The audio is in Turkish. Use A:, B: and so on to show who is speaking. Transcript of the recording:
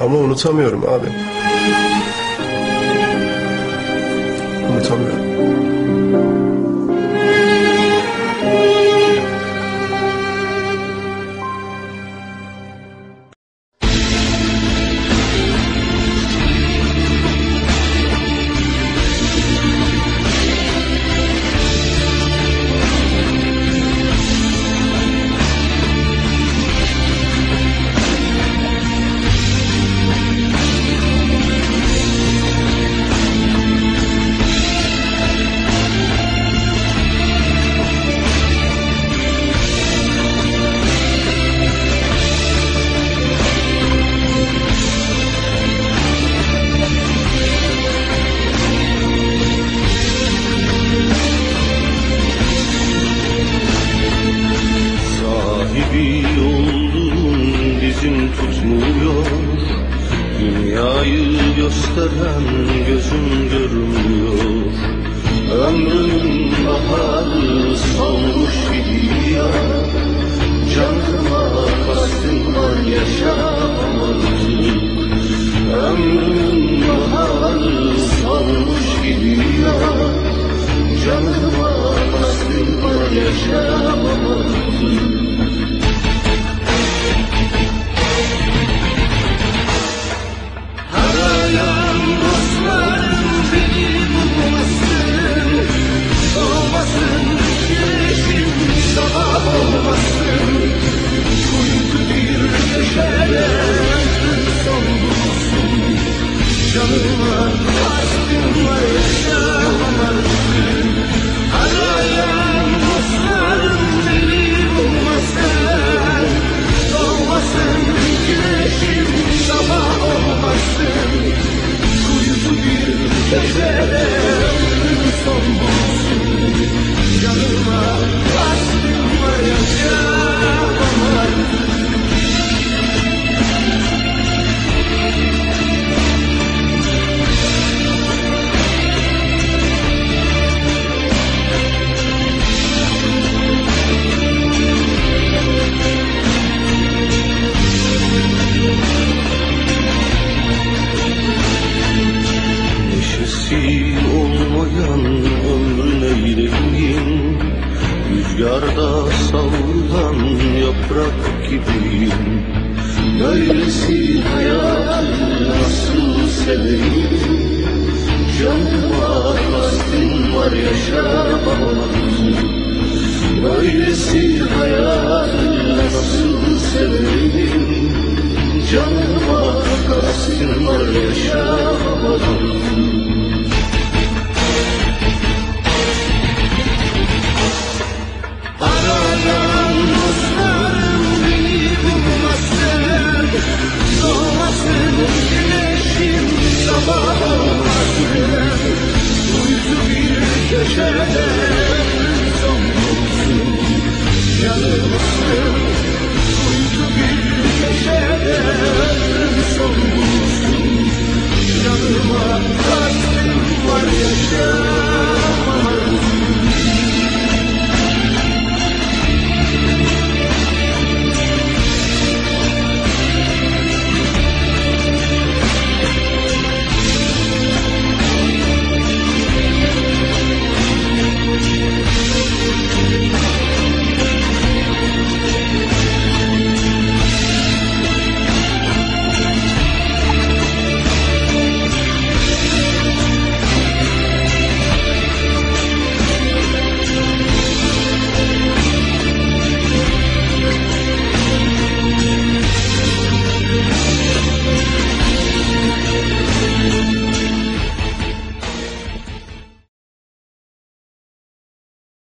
A: Ama unutamıyorum abi.
B: Sahibi oldum dizim tutmuyor. Dünyayı gösteren gözüm görmüyor. Ömrümün baharı solmuş gidiyor Canıma kastım var yaşamadım olmayan ömrün eyleyim Rüzgarda savrulan yaprak gibiyim. Böylesi hayatı nasıl seveyim? Canıma kastım var yaşamamalıyım Böylesi hayatı nasıl seveyim? Canıma kastım var yaşamamalıyım Canım